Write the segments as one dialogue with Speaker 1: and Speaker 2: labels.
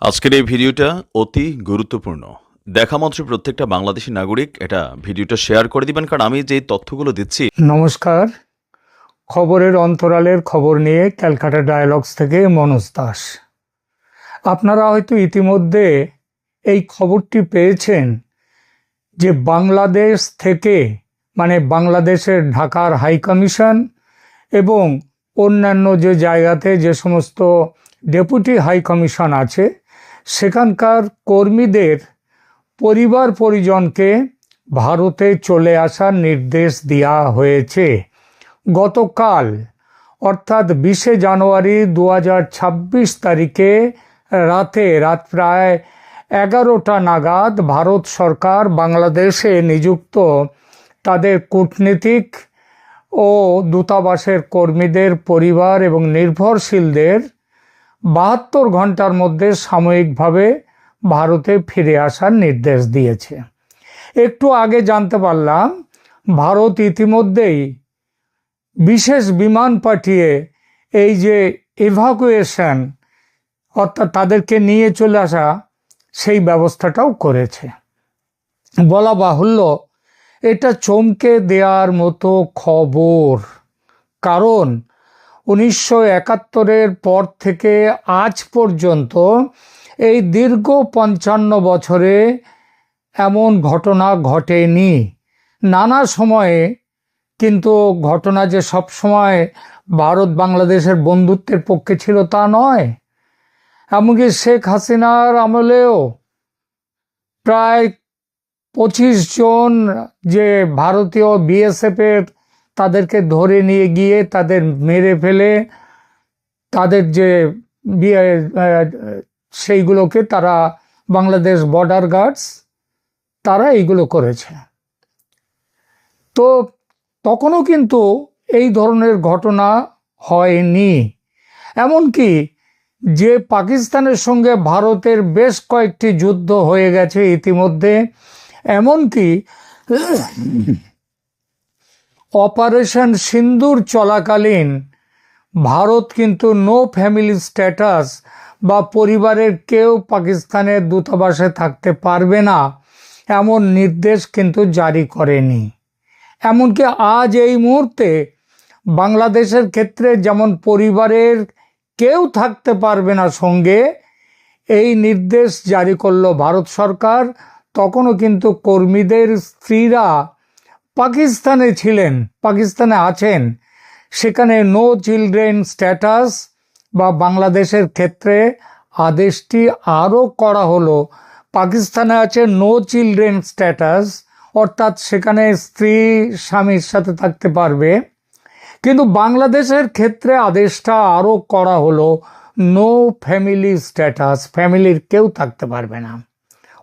Speaker 1: আজকের এই ভিডিওটা অতি গুরুত্বপূর্ণ। দেখা মাত্র প্রত্যেকটা বাংলাদেশি নাগরিক এটা ভিডিওটা শেয়ার করে দিবেন, কারণ আমি যে তথ্যগুলো দিচ্ছি
Speaker 2: নমস্কার। খবরের অন্তরালের খবর নিয়ে ক্যালকাটা ডায়ালগস থেকে মনোজ দাস। আপনারা হয়তো ইতিমধ্যে এই খবরটি পেয়েছেন যে বাংলাদেশ থেকে মানে বাংলাদেশের ঢাকার হাই কমিশন এবং অন্যান্য যে জায়গাতে যে সমস্ত ডেপুটি হাই কমিশন আছে সেখানকার কর্মীদের পরিবার পরিজনকে ভারতে চলে আসার নির্দেশ দেওয়া হয়েছে। গতকাল, অর্থাৎ বিশে জানুয়ারি দু হাজার ছাব্বিশ তারিখে রাতে রাত প্রায় এগারোটা নাগাদ ভারত সরকার বাংলাদেশে নিযুক্ত তাদের কূটনীতিক ও দূতাবাসের কর্মীদের পরিবার এবং নির্ভরশীলদের বাহাত্তর ঘণ্টার মধ্যে সাময়িকভাবে ভারতে ফিরে আসার নির্দেশ দিয়েছে। একটু আগে জানতে পারলাম, ভারত ইতিমধ্যেই বিশেষ বিমান পাঠিয়ে এই যে এভাকুয়েশন অর্থাৎ তাদেরকে নিয়ে চলে আসা, সেই ব্যবস্থাটাও করেছে। বলা বাহুল্য, এটা চমকে দেওয়ার মতো খবর। কারণ উনিশশো একাত্তরের পর থেকে আজ পর্যন্ত এই দীর্ঘ পঞ্চান্ন বছরে এমন ঘটনা ঘটেনি। নানা সময়ে কিন্তু ঘটনা যে সব সময় ভারত বাংলাদেশের বন্ধুত্বের পক্ষে ছিল তা নয়। এমনকি শেখ হাসিনার আমলেও প্রায় পঁচিশ জন যে ভারতীয় বিএসএফের তাদেরকে ধরে নিয়ে গিয়ে তাদের মেরে ফেলে, তাদের যে বিয়ে সেইগুলোকে তারা বাংলাদেশ বর্ডার গার্ডস তারা এইগুলো করেছে। তো তখনও কিন্তু এই ধরনের ঘটনা হয়নি। এমনকি যে পাকিস্তানের সঙ্গে ভারতের বেশ কয়েকটি যুদ্ধ হয়ে গেছে ইতিমধ্যে, এমনকি অপারেশন সিন্দুর চলাকালীন ভারত কিন্তু নো ফ্যামিলি স্ট্যাটাস বা পরিবারের কেউ পাকিস্তানের দূতাবাসে থাকতে পারবে না, এমন নির্দেশ কিন্তু জারি করেনি। এমনকি আজ এই মুহূর্তে বাংলাদেশের ক্ষেত্রে যেমন পরিবারের কেউ থাকতে পারবে না সঙ্গে, এই নির্দেশ জারি করল ভারত সরকার, তখনও কিন্তু কর্মীদের স্ত্রীরা পাকিস্তানে ছিলেন, পাকিস্তানে আছেন, সেখানে নো চিলড্রেন স্ট্যাটাস বা বাংলাদেশের ক্ষেত্রে আদেশটি আরও করা হলো। পাকিস্তানে আছে নো চিলড্রেন স্ট্যাটাস অর্থাৎ সেখানে স্ত্রী, স্বামীর সাথে থাকতে পারবে। কিন্তু বাংলাদেশের ক্ষেত্রে আদেশটা আরও করা হলো নো ফ্যামিলি স্ট্যাটাস ফ্যামিলির কেউ থাকতে পারবে না।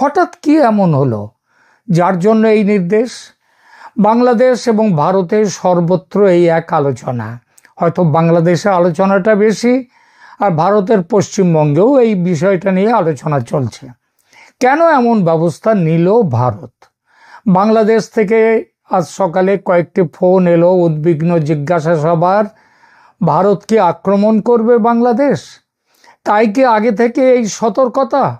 Speaker 2: হঠাৎ কি এমন হলো? যার জন্য এই নির্দেশ? বাংলাদেশ এবং ভারতের সর্বত্র এই এক আলোচনা। হয়তো বাংলাদেশে আলোচনাটা বেশি আর ভারতের পশ্চিমবঙ্গেও এই বিষয়টা নিয়ে আলোচনা চলছে। কেন এমন ব্যবস্থা নিল ভারত? বাংলাদেশ থেকে আজ সকালে কয়েকটি ফোন এলো উদ্বিগ্ন জিজ্ঞাসা সবার ভারত কি আক্রমণ করবে বাংলাদেশ? তাই কি আগে থেকে এই সতর্কতা?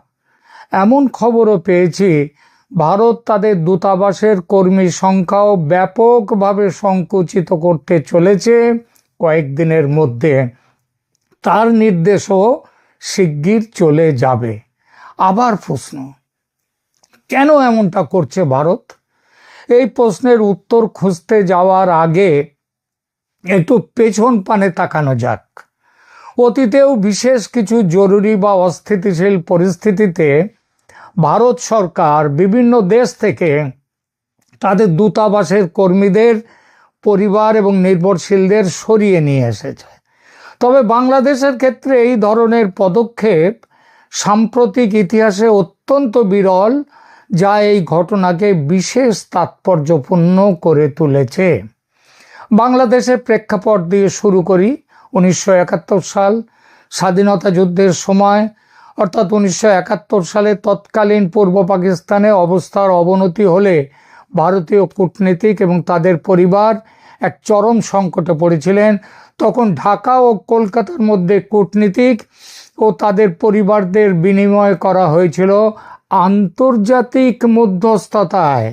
Speaker 2: এমন খবরও পেয়েছি ভারত তাদের দূতাবাসের কর্মী সংখ্যাও ব্যাপকভাবে সংকুচিত করতে চলেছে কয়েকদিনের মধ্যে। তার নির্দেশও শিগগির চলে যাবে। আবার প্রশ্ন, কেন এমনটা করছে ভারত? এই প্রশ্নের উত্তর খুঁজতে যাওয়ার আগে একটু পেছন পানে তাকানো যাক। অতীতেও বিশেষ কিছু জরুরি বা অস্থিতিশীল পরিস্থিতিতে ভারত সরকার বিভিন্ন দেশ থেকে তাদের দূতাবাসের কর্মীদের, পরিবার এবং নির্ভরশীলদের সরিয়ে নিয়ে এসেছে। তবে বাংলাদেশের ক্ষেত্রে এই ধরনের পদক্ষেপ সাম্প্রতিক ইতিহাসে অত্যন্ত বিরল, যা এই ঘটনাকে বিশেষ তাৎপর্যপূর্ণ করে তুলেছে। বাংলাদেশের প্রেক্ষাপট দিয়ে শুরু করি। উনিশশো একাত্তর সাল স্বাধীনতা যুদ্ধের সময় অর্থাৎ উনিশশো একাত্তর সালে তৎকালীন পূর্ব পাকিস্তানে অবস্থার অবনতি হলে ভারতীয় কূটনীতিক এবং তাদের পরিবার এক চরম সংকটে পড়েছিলেন। তখন ঢাকা ও কলকাতার মধ্যে কূটনীতিক ও তাদের পরিবারদের বিনিময় করা হয়েছিল আন্তর্জাতিক মধ্যস্থতায়।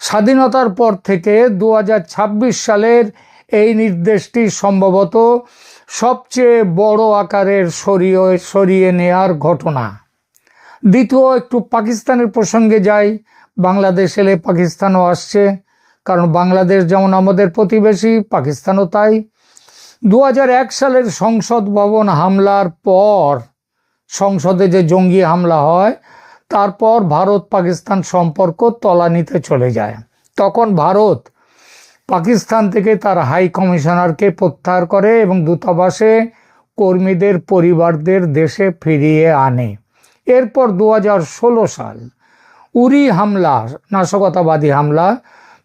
Speaker 2: স্বাধীনতার পর থেকে দু হাজার ছাব্বিশ সালের এই নির্দেশটি সম্ভবত সবচেয়ে বড় আকারের সরিয়ে সরিয়ে নেয়ার ঘটনা। দ্বিতীয়, একটু পাকিস্তানের প্রসঙ্গে যাই। বাংলাদেশ এলে পাকিস্তানও আসছে, কারণ বাংলাদেশ যেমন আমাদের প্রতিবেশী, পাকিস্তানও তাই। দু হাজার এক সালের সংসদ ভবন হামলার পর, সংসদে যে জঙ্গি হামলা হয়, তারপর ভারত পাকিস্তান সম্পর্ক তলানিতে চলে যায়। তখন ভারত পাকিস্তান থেকে তার হাই কমিশনারকে প্রত্যাহার করে এবং দূতাবাসে কর্মীদের পরিবারদের দেশে ফিরিয়ে আনে। এরপর দু হাজার ষোলো সাল উরি হামলা, নাশকতাবাদী হামলা,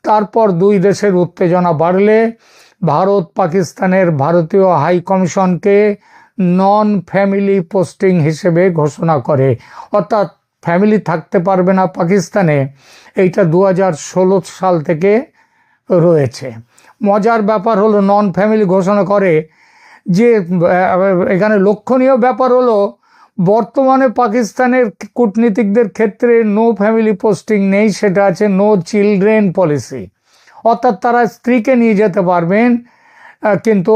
Speaker 2: তারপর দুই দেশের উত্তেজনা বাড়লে ভারত পাকিস্তানের ভারতীয় হাই কমিশনকে নন ফ্যামিলি পোস্টিং হিসেবে ঘোষণা করে। অর্থাৎ ফ্যামিলি থাকতে পারবে না পাকিস্তানে। এইটা দু হাজার ষোলো সাল থেকে রয়েছে। মজার ব্যাপার হলো নন ফ্যামিলি ঘোষণা করে যে এখানে লক্ষণীয় ব্যাপার হলো, বর্তমানে পাকিস্তানের কূটনীতিকদের ক্ষেত্রে নো ফ্যামিলি পোস্টিং নেই, সেটা আছে নো চিলড্রেন পলিসি অর্থাৎ তারা স্ত্রীকে নিয়ে যেতে পারবেন কিন্তু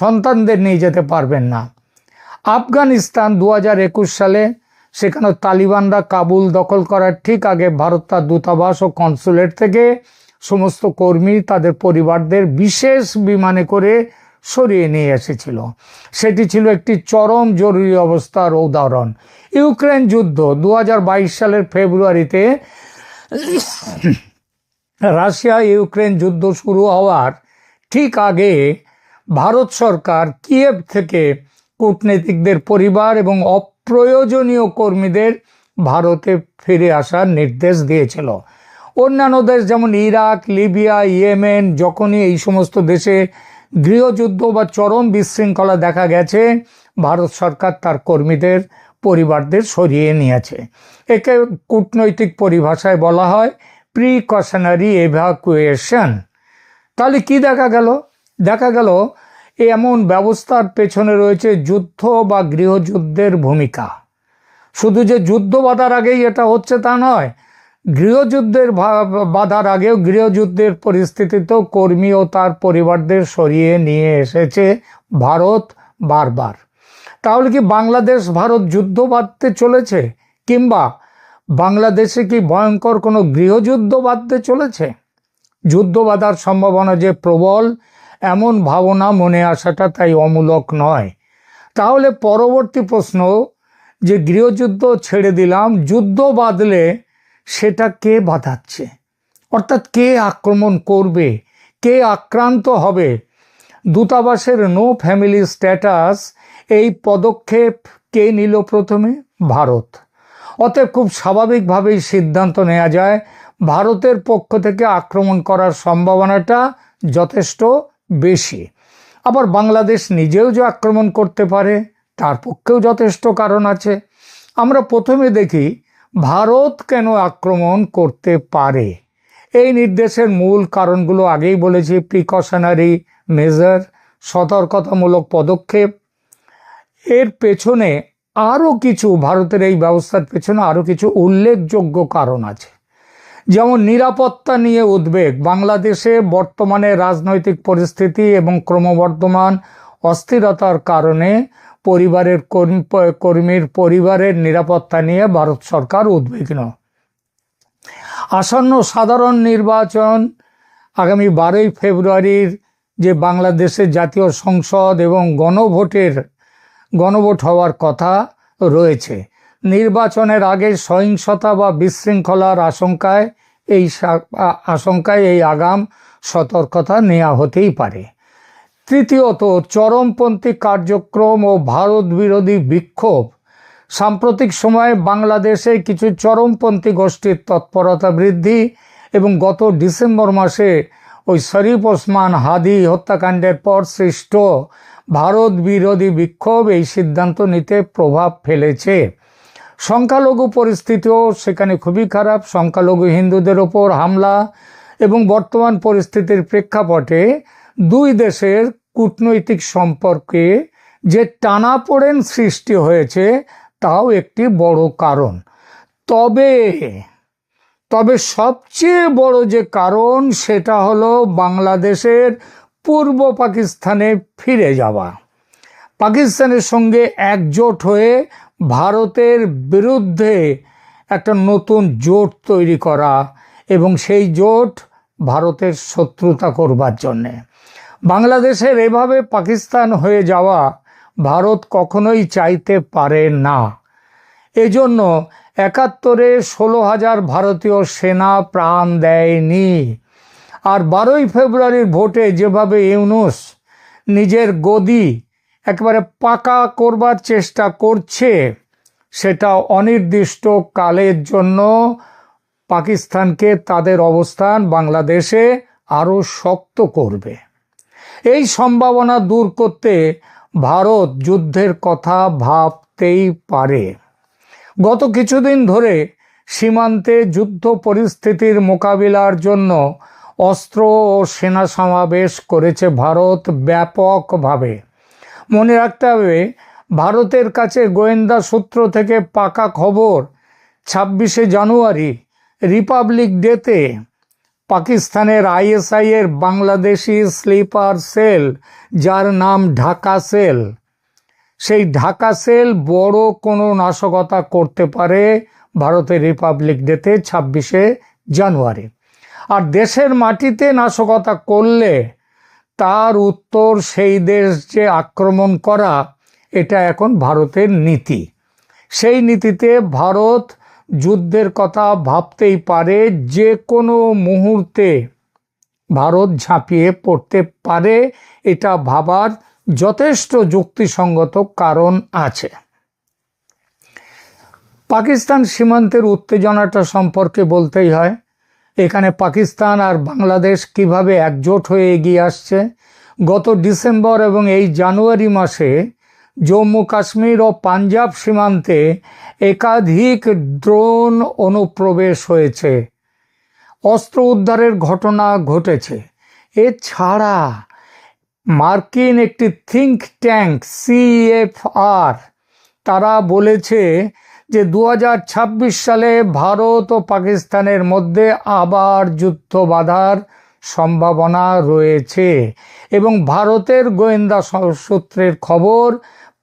Speaker 2: সন্তানদের নিয়ে যেতে পারবেন না। আফগানিস্তান দু একুশ সালে, সেখানে তালিবানরা কাবুল দখল করার ঠিক আগে ভারত তার দূতাবাস ও কনসুলেট থেকে সমস্ত কর্মী তাদের পরিবারদের বিশেষ বিমানে করে সরিয়ে নিয়ে এসেছিল। সেটি ছিল একটি চরম জরুরি অবস্থার উদাহরণ। ইউক্রেন যুদ্ধ দু হাজার বাইশ সালের ফেব্রুয়ারিতে রাশিয়া ইউক্রেন যুদ্ধ শুরু হওয়ার ঠিক আগে ভারত সরকার কিয়েভ থেকে কূটনীতিকদের পরিবার এবং অপ্রয়োজনীয় কর্মীদের ভারতে ফিরে আসার নির্দেশ দিয়েছিল। অন্যান্য দেশ যেমন ইরাক, লিবিয়া, ইয়েমেন, যখনই এই সমস্ত দেশে গৃহযুদ্ধ বা চরম বিশৃঙ্খলা দেখা গেছে, ভারত সরকার তার কর্মীদের, পরিবারদের সরিয়ে নিয়েছে। একে কূটনৈতিক পরিভাষায় বলা হয় প্রিকশনারি এভাকুয়েশন তাহলে কি দেখা গেল? দেখা গেল, এমন ব্যবস্থার পেছনে রয়েছে যুদ্ধ বা গৃহযুদ্ধের ভূমিকা। শুধু যে যুদ্ধ বাধার আগেই এটা হচ্ছে তা নয় গৃহযুদ্ধের বাধার আগেও গৃহযুদ্ধের পরিস্থিতিতেও কর্মী ও তার পরিবারদের সরিয়ে নিয়ে এসেছে ভারত বারবার। তাহলে কি বাংলাদেশ ভারত যুদ্ধ বাঁধতে চলেছে? কিংবা বাংলাদেশে কি ভয়ঙ্কর কোনো গৃহযুদ্ধ বাঁধতে চলেছে? যুদ্ধ বাঁধার সম্ভাবনা যে প্রবল, এমন ভাবনা মনে আসাটা তাই অমূলক নয়। তাহলে পরবর্তী প্রশ্ন, যে গৃহযুদ্ধ ছেড়ে দিলাম, যুদ্ধ বাঁধলে সেটা কে বাঁধাচ্ছে। অর্থাৎ কে আক্রমণ করবে, কে আক্রান্ত হবে? দূতাবাসের নো ফ্যামিলি স্ট্যাটাস, এই পদক্ষেপ কে নিল প্রথমে? ভারত। অতএব খুব স্বাভাবিকভাবেই সিদ্ধান্ত নেওয়া যায়, ভারতের পক্ষ থেকে আক্রমণ করার সম্ভাবনাটা যথেষ্ট বেশি। আবার বাংলাদেশ নিজেও যে আক্রমণ করতে পারে, তার পক্ষেও যথেষ্ট কারণ আছে। আমরা প্রথমে দেখি ভারত কেন আক্রমণ করতে পারে? এই নির্দেশের মূল কারণগুলো আগেই বলেছি প্রিকশনারি মেজার সতর্কতামূলক পদক্ষেপ। এর পেছনে আরও কিছু, ভারতের এই ব্যবস্থার পেছনে আরও কিছু উল্লেখযোগ্য কারণ আছে। যেমন নিরাপত্তা নিয়ে উদ্বেগ, বাংলাদেশে বর্তমানে রাজনৈতিক পরিস্থিতি এবং ক্রমবর্ধমান অস্থিরতার কারণে পরিবারের কর্মী কর্মীর পরিবারের নিরাপত্তা নিয়ে ভারত সরকার উদ্বিগ্ন। আসন্ন সাধারণ নির্বাচন আগামী বারোই ফেব্রুয়ারির যে বাংলাদেশের জাতীয় সংসদ এবং গণভোটের, গণভোট হওয়ার কথা রয়েছে। নির্বাচনের আগে সহিংসতা বা বিশৃঙ্খলার আশঙ্কায় এই আশঙ্কায় এই আগাম সতর্কতা নেওয়া হতেই পারে। তৃতীয়ত, চরমপন্থী কার্যক্রম ও ভারত বিরোধী বিক্ষোভ। সাম্প্রতিক সময়ে বাংলাদেশে কিছু চরমপন্থী গোষ্ঠীর তৎপরতা বৃদ্ধি এবং গত ডিসেম্বর মাসে ওই শরীফ ওসমান হাদি হত্যাকাণ্ডের পর সৃষ্ট ভারত বিরোধী বিক্ষোভ এই সিদ্ধান্ত নিতে প্রভাব ফেলেছে। সংখ্যালঘু পরিস্থিতিও সেখানে খুবই খারাপ। সংখ্যালঘু হিন্দুদের ওপর হামলা এবং বর্তমান পরিস্থিতির প্রেক্ষাপটে দুই দেশের কূটনৈতিক সম্পর্কে যে টানাপোড়েন সৃষ্টি হয়েছে তাও একটি বড় কারণ। তবে তবে সবচেয়ে বড় যে কারণ সেটা হলো বাংলাদেশের পূর্ব পাকিস্তানে ফিরে যাওয়া। পাকিস্তানের সঙ্গে একজোট হয়ে ভারতের বিরুদ্ধে একটা নতুন জোট তৈরি করা এবং সেই জোট ভারতের শত্রুতা করবার জন্যে। বাংলাদেশের এভাবে পাকিস্তান হয়ে যাওয়া ভারত কখনোই চাইতে পারে না। এজন্য একাত্তরে ষোলো হাজার ভারতীয় সেনা প্রাণ দেয়নি। আর বারোই ফেব্রুয়ারির ভোটে যেভাবে ইউনুস নিজের গদি একবারে পাকা করবার চেষ্টা করছে, সেটা অনির্দিষ্ট কালের জন্য পাকিস্তানকে তাদের অবস্থান বাংলাদেশে আরও শক্ত করবে। এই সম্ভাবনা দূর করতে ভারত যুদ্ধের কথা ভাবতেই পারে। গত কিছুদিন ধরে সীমান্তে যুদ্ধ পরিস্থিতির মোকাবিলার জন্য অস্ত্র ও সেনা সমাবেশ করেছে ভারত ব্যাপকভাবে। মনে রাখতে হবে, ভারতের কাছে গোয়েন্দা সূত্র থেকে পাকা খবর ছাব্বিশে জানুয়ারি, রিপাবলিক ডেতে পাকিস্তানের আইএসআই এর বাংলাদেশি স্লিপার সেল, যার নাম ঢাকা সেল। সেই ঢাকা সেল বড় কোনো নাশকতা করতে পারে ভারতের রিপাবলিক ডেতে, ছাব্বিশে জানুয়ারি। আর দেশের মাটিতে নাশকতা করলে তার উত্তর সেই দেশ যে আক্রমণ করা, এটা এখন ভারতের নীতি। সেই নীতিতে ভারত যুদ্ধের কথা ভাবতেই পারে, যে কোনো মুহূর্তে ভারত ঝাঁপিয়ে পড়তে পারে, এটা ভাবার যথেষ্ট যুক্তিসঙ্গত কারণ আছে। পাকিস্তান সীমান্তের উত্তেজনাটা সম্পর্কে বলতেই হয়। এখানে পাকিস্তান আর বাংলাদেশ কীভাবে একজোট হয়ে এগিয়ে আসছে? গত ডিসেম্বর এবং এই জানুয়ারি মাসে জম্মু কাশ্মীর ও পাঞ্জাব সীমান্তে একাধিক ড্রোন অনুপ্রবেশ হয়েছে। অস্ত্র উদ্ধারের ঘটনা ঘটেছে। এছাড়া মার্কিন একটি থিঙ্ক ট্যাঙ্ক সিএফআর তারা বলেছে যে দু হাজার ছাব্বিশ সালে ভারত ও পাকিস্তানের মধ্যে আবার যুদ্ধ বাঁধার সম্ভাবনা রয়েছে এবং ভারতের গোয়েন্দা সূত্রের খবর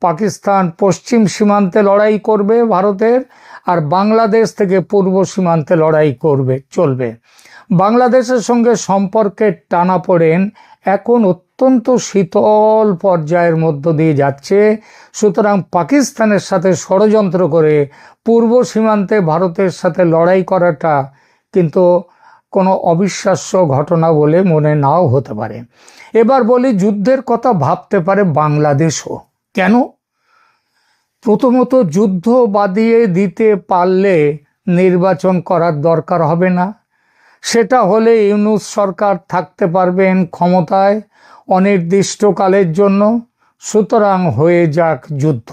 Speaker 2: পাকিস্তান পশ্চিম সীমান্তে লড়াই করবে ভারতের আর বাংলাদেশ থেকে পূর্ব সীমান্তে লড়াই করবে, চলবে। বাংলাদেশের সঙ্গে সম্পর্কের টানাপোড়েন এখন অত্যন্ত শীতল পর্যায়ের মধ্য দিয়ে যাচ্ছে। সুতরাং পাকিস্তানের সাথে ষড়যন্ত্র করে পূর্ব সীমান্তে ভারতের সাথে লড়াই করাটা কিন্তু কোনো অবিশ্বাস্য ঘটনা বলে মনে নাও হতে পারে। এবার বলি, যুদ্ধের কথা ভাবতে পারে বাংলাদেশও। কেন? প্রথমত যুদ্ধ বাদিয়ে দিতে পারলে নির্বাচন করার দরকার হবে না। সেটা হলে ইউনুস সরকার থাকতে পারবেন ক্ষমতায় অনির্দিষ্টকালের জন্য। সুতরাং হয়ে যাক যুদ্ধ।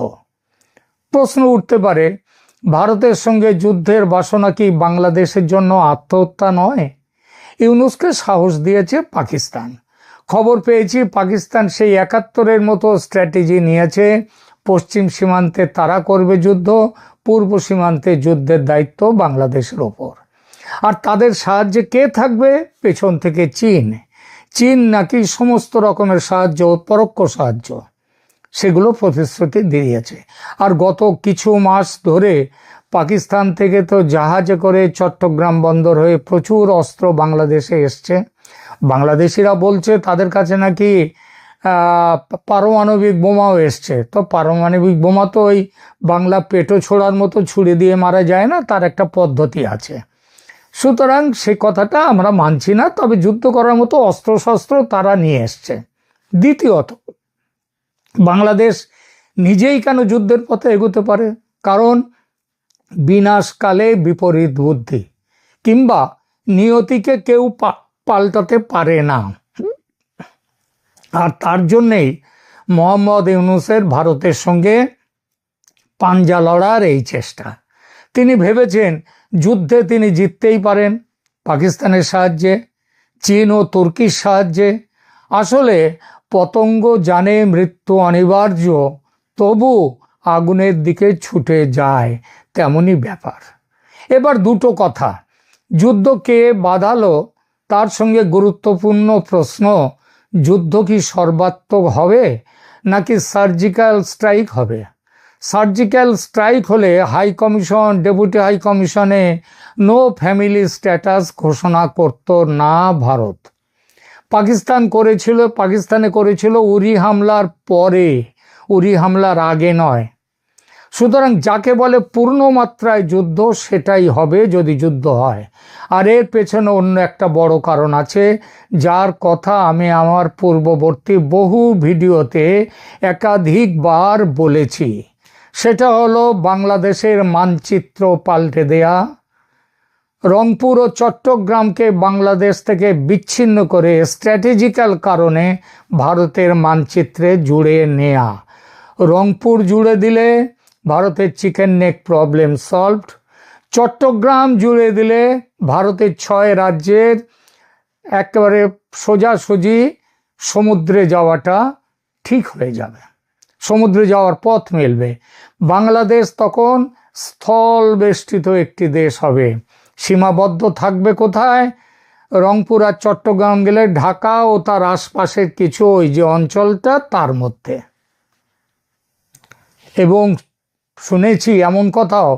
Speaker 2: প্রশ্ন উঠতে পারে, ভারতের সঙ্গে যুদ্ধের বাসনা কি বাংলাদেশের জন্য আত্মহত্যা নয়? ইউনুসকে সাহস দিয়েছে পাকিস্তান। খবর পেয়েছি, পাকিস্তান সেই একাত্তরের মতো স্ট্র্যাটেজি নিয়েছে। পশ্চিম সীমান্তে তারা করবে যুদ্ধ, পূর্ব সীমান্তে যুদ্ধের দায়িত্ব বাংলাদেশের ওপর। আর তাদের সাহায্যে কে থাকবে? পেছন থেকে চীন। চীন নাকি সমস্ত রকমের সাহায্য, পরোক্ষ সাহায্য, সেগুলো প্রতিশ্রুতি দিয়েছে। আর গত কিছু মাস ধরে পাকিস্তান থেকে তো জাহাজে করে চট্টগ্রাম বন্দর হয়ে প্রচুর অস্ত্র বাংলাদেশে এসছে। বাংলাদেশিরা বলছে তাদের কাছে নাকি পারমাণবিক বোমাও এসছে। তো পারমাণবিক বোমা তো ওই বাংলা পেটো ছোড়ার মতো ছুড়ে দিয়ে মারা যায় না, তার একটা পদ্ধতি আছে। সুতরাং সে কথাটা আমরা মানছি না, তবে যুদ্ধ করার মতো অস্ত্রশস্ত্র তারা নিয়ে এসছে। দ্বিতীয়ত, বাংলাদেশ নিজেই কেন যুদ্ধের পথে এগোতে পারে? কারণ বিনাশকালে বিপরীত বুদ্ধি, কিংবা নিয়তিকে কেউ পা- পাল্টাতে পারে না। আর তার জন্যেই মোহাম্মদ ইউনুসের ভারতের সঙ্গে পাঞ্জা লড়ার এই চেষ্টা। তিনি ভেবেছেন যুদ্ধে তিনি জিততেই পারেন, পাকিস্তানের সাহায্যে, চীন ও তুর্কির সাহায্যে। আসলে পতঙ্গ জানে মৃত্যু অনিবার্য, তবু আগুনের দিকে ছুটে যায় তেমনই ব্যাপার। এবার দুটো কথা যুদ্ধ কে বাধালো তার সঙ্গে গুরুত্বপূর্ণ প্রশ্ন, যুদ্ধ কি সর্বাত্মক হবে নাকি সার্জিক্যাল স্ট্রাইক হবে? সার্জিক্যাল স্ট্রাইক হলে হাই কমিশন, ডেপুটি হাই কমিশনে নো ফ্যামিলি স্ট্যাটাস ঘোষণা করত না ভারত। পাকিস্তান করেছিল, পাকিস্তানে করেছিল উরি হামলার পরে, উরি হামলার আগে নয়। সুতরাং যাকে বলে পূর্ণ মাত্রায় যুদ্ধ, সেটাই হবে যদি যুদ্ধ হয়। আর এর পেছনে অন্য একটা বড় কারণ আছে, যার কথা আমি আমার পূর্ববর্তী বহু ভিডিওতে একাধিকবার বলেছি। সেটা হলো বাংলাদেশের মানচিত্র পাল্টে দেয়া। রংপুর ও চট্টগ্রামকে বাংলাদেশ থেকে বিচ্ছিন্ন করে স্ট্র্যাটেজিক্যাল কারণে ভারতের মানচিত্রে জুড়ে নেয়া। রংপুর জুড়ে দিলে ভারতের chicken neck problem solved. Chattogram জুড়ে দিলে ভারতের ছয় রাজ্যের একেবারে সোজাসুজি সমুদ্রে যাওয়াটা ঠিক হয়ে যাবে। সমুদ্রে যাওয়ার পথ মিলবে। বাংলাদেশ তখন স্থল বেষ্টিত একটি দেশ হবে। সীমাবদ্ধ থাকবে কোথায়? রংপুর আর চট্টগ্রাম গেলে ঢাকা ও তার আশপাশের কিছু ওই যে অঞ্চলটা তার মধ্যে। এবং শুনেছি এমন কথাও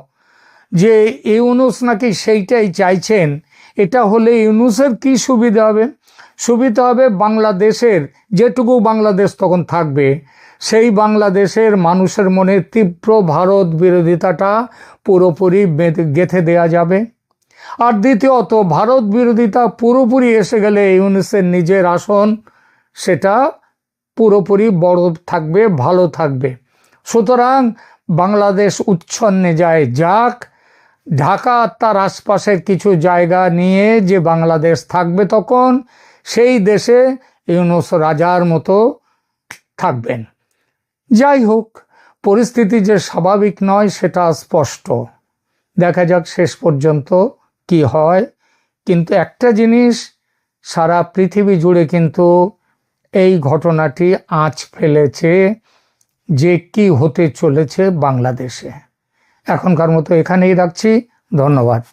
Speaker 2: যে ইউনুস নাকি সেইটাই চাইছেন। এটা হলে ইউনুসের কি সুবিধা হবে? সুবিধা হবে বাংলাদেশের, যেটুকু বাংলাদেশ তখন থাকবে, সেই বাংলাদেশের মানুষের মনে তীব্র ভারত বিরোধিতাটা পুরোপুরি গেঁথে দেয়া যাবে। আর দ্বিতীয়ত, ভারত বিরোধিতা পুরোপুরি এসে গেলে ইউনুসের নিজের আসন, সেটা পুরোপুরি বড় থাকবে, ভালো থাকবে। সুতরাং বাংলাদেশ উচ্ছন্নে যায়, যাক, ঢাকা তার আশপাশের কিছু জায়গা নিয়ে যে বাংলাদেশ থাকবে তখন সেই দেশে ইউনুস রাজার মতো থাকবেন। যাই হোক, পরিস্থিতি যে স্বাভাবিক নয় সেটা স্পষ্ট। দেখা যাক শেষ পর্যন্ত কি হয়। কিন্তু একটা জিনিস, সারা পৃথিবী জুড়ে কিন্তু এই ঘটনাটি আঁচ ফেলেছে। যে কি হতে চলেছে বাংলাদেশে। এখনকার মতো এখানেই রাখছি। ধন্যবাদ।